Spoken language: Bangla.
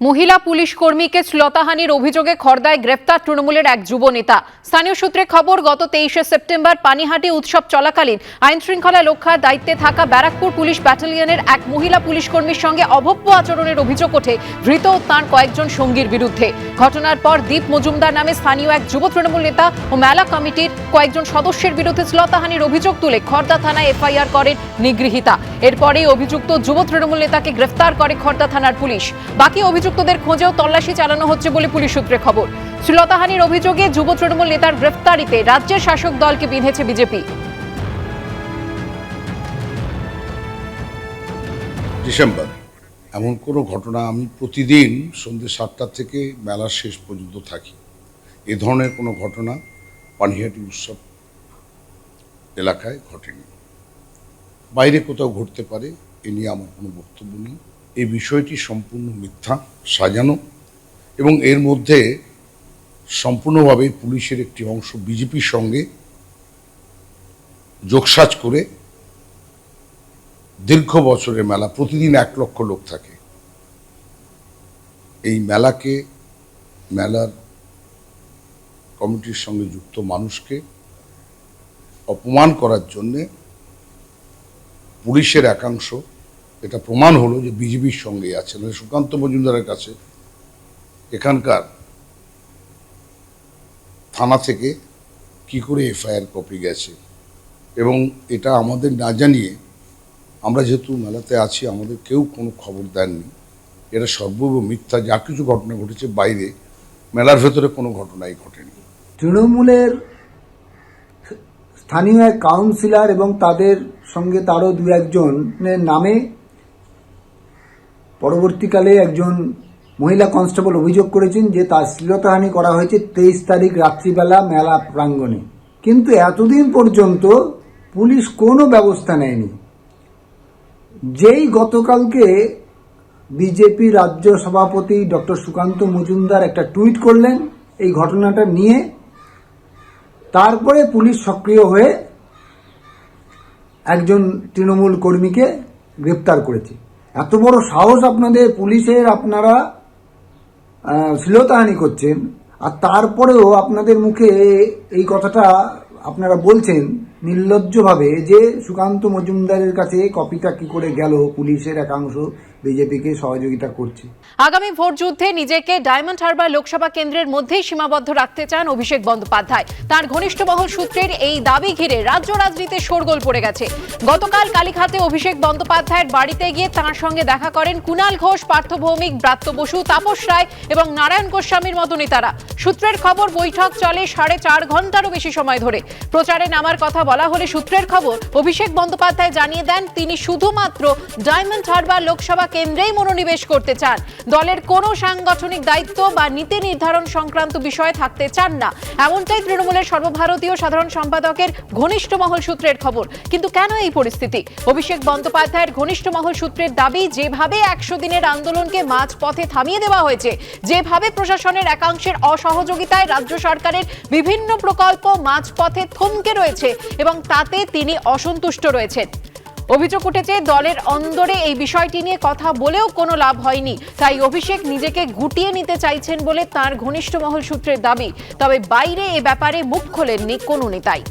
মহিলা পুলিশ কর্মীকে শ্লতাহানির অভিযোগে খর্দায় গ্রেফতার তৃণমূলের এক যুব নেতা। স্থানীয় সূত্রে খবর, গত তেইশে সেপ্টেম্বর পানিহাটি উৎসব চলাকালীন আইন শৃঙ্খলা রক্ষার দায়িত্বে থাকা ব্যারাকপুর পুলিশ ব্যাটালিয়নের এক মহিলা পুলিশ কর্মীর সঙ্গে অভব্য আচরণের অভিযোগ ওঠে। ধৃত তাঁর কয়েকজন সঙ্গীর বিরুদ্ধে। ঘটনার পর দীপ মজুমদার নামে স্থানীয় এক যুব তৃণমূল নেতা ও মেলা কমিটির কয়েকজন সদস্যের বিরুদ্ধে শ্লতাহানির অভিযোগ তুলে খর্দা থানায় এফআইআর করেন নিগৃহীতা। এরপরেই অভিযুক্ত যুব তৃণমূল নেতাকে গ্রেফতার করে খর্দা থানার পুলিশ। বাকি অভিযুক্তদের খোঁজেও তল্লাশি চালানো হচ্ছে বলে পুলিশ সূত্রে খবর। শ্লীলতাহানির অভিযোগে যুব তৃণমূল নেতার গ্রেফতারিতে রাজ্যের শাসক দলকে বিঁধেছে বিজেপি। ডিসেম্বর। এমন কোনো ঘটনা আমি প্রতিদিন সন্ধ্যে সাতটা থেকে মেলার শেষ পর্যন্ত থাকি। এ ধরনের কোনো ঘটনা পানিহাটি উৎসব এলাকায় ঘটেনি। বাইরে কোথাও ঘটতে পারে, এ নিয়ে আমার কোনো বক্তব্য নেই। এই বিষয়টি সম্পূর্ণ মিথ্যা, সাজানো এবং এর মধ্যে সম্পূর্ণভাবে পুলিশের একটি অংশ বিজেপির সঙ্গে যোগসাজ করে দীর্ঘ বছরের মেলা, প্রতিদিন এক লক্ষ লোক থাকে। এই মেলাকে, মেলার কমিটির সঙ্গে যুক্ত মানুষকে অপমান করার জন্যে পুলিশের একাংশ এটা প্রমাণ হলো যে বিজেপির সঙ্গে আছে। মানে সুকান্ত মজুমদারের কাছে এখানকার থানা থেকে কি করে এফআইআর কপি গেছে এবং এটা আমাদের না জানিয়ে আমরা যেহেতু মেলাতে আছি, আমাদের কেউ কোনো খবর দেননি। এটা সর্বব মিথ্যা, যা কিছু ঘটনা ঘটেছে বাইরে, মেলার ভেতরে কোনো ঘটনাই ঘটেনি। তৃণমূলের স্থানীয় কাউন্সিলর এবং তাদের সঙ্গে তারও দু একজনের নামে পরবর্তীকালে একজন মহিলা কনস্টেবল অভিযোগ করেছেন যে তার শ্লীলতাহানি করা হয়েছে তেইশ তারিখ রাত্রিবেলা মেলা প্রাঙ্গণে। কিন্তু এতদিন পর্যন্ত পুলিশ কোনো ব্যবস্থা নেয়নি। যেই গতকালকে বিজেপি রাজ্য সভাপতি ডক্টর সুকান্ত মজুমদার একটা টুইট করলেন এই ঘটনাটা নিয়ে। তারপরে পুলিশ সক্রিয় হয়ে একজন তৃণমূল কর্মীকে গ্রেপ্তার করেছে। এত বড় সাহস আপনাদের পুলিশের আপনারা শ্লীলতাহানি করছেন, আর তারপরেও আপনাদের মুখে এই কথাটা আপনারা বলছেন নির্লজ্জভাবে যে সুকান্ত মজুমদারের কাছে কপিটা কি করে গেল পুলিশের একাংশ বিজেপিকে সহযোগিতা করছে। আগামী ভোট যুদ্ধে নিজেকে ডায়মন্ড হারবার লোকসভা কেন্দ্রের মধ্যেই সীমাবদ্ধ রাখতে চান অভিষেক বন্দ্যোপাধ্যায়। তার ঘনিষ্ঠ মহল সূত্রের এই দাবি ঘিরে রাজ্য রাজনীতিতে শোরগোল পড়ে গেছে। গতকাল কালীঘাটে অভিষেক বন্দ্যোপাধ্যায়ের বাড়িতে গিয়ে তার সঙ্গে দেখা করেন কুণাল ঘোষ, পার্থ ভৌমিক, ব্রাত্য বসু, তাপস রায় এবং নারায়ণ গোস্বামীর মতো নেতারা সূত্রের খবর, বৈঠক চলে সাড়ে চার ঘন্টারও বেশি সময় ধরে। প্রচারে নামার কথা বলা হলে সূত্রের খবর, অভিষেক বন্দ্যোপাধ্যায় জানিয়ে দেন তিনি শুধুমাত্র ডায়মন্ড হারবার লোকসভা কেন্দ্রেই মনোনিবেশ করতে চান। দলের কোনো সাংগঠনিক দায়িত্ব বা নীতি নির্ধারণ সংক্রান্ত বিষয়ে থাকতে চান না। এমনটাই তৃণমূলের সর্বভারতীয় সাধারণ সম্পাদকের ঘনিষ্ঠ মহল সূত্রের খবর। কিন্তু কেন এই পরিস্থিতি? অভিষেক বন্দ্যোপাধ্যায়ের ঘনিষ্ঠ মহল সূত্রের দাবি, যেভাবে একশো দিনের আন্দোলনকে মাঝ পথে থামিয়ে দেওয়া হয়েছে, যেভাবে প্রশাসনের একাংশের অসহযোগিতায় রাজ্য সরকারের বিভিন্ন প্রকল্প মাঝপথে থমকে রয়েছে এবং তাতে তিনি অসন্তুষ্ট রয়েছেন। অভিযোগ উঠেছে, দলের অন্দরে এই বিষয়টি নিয়ে কথা বলেও কোনো লাভ হয়নি। তাই অভিষেক নিজেকে গুটিয়ে নিতে চাইছেন বলে তার ঘনিষ্ঠ মহল সূত্রের দাবি। তবে বাইরে এ ব্যাপারে মুখ খোলেননি কোনো নেতাই।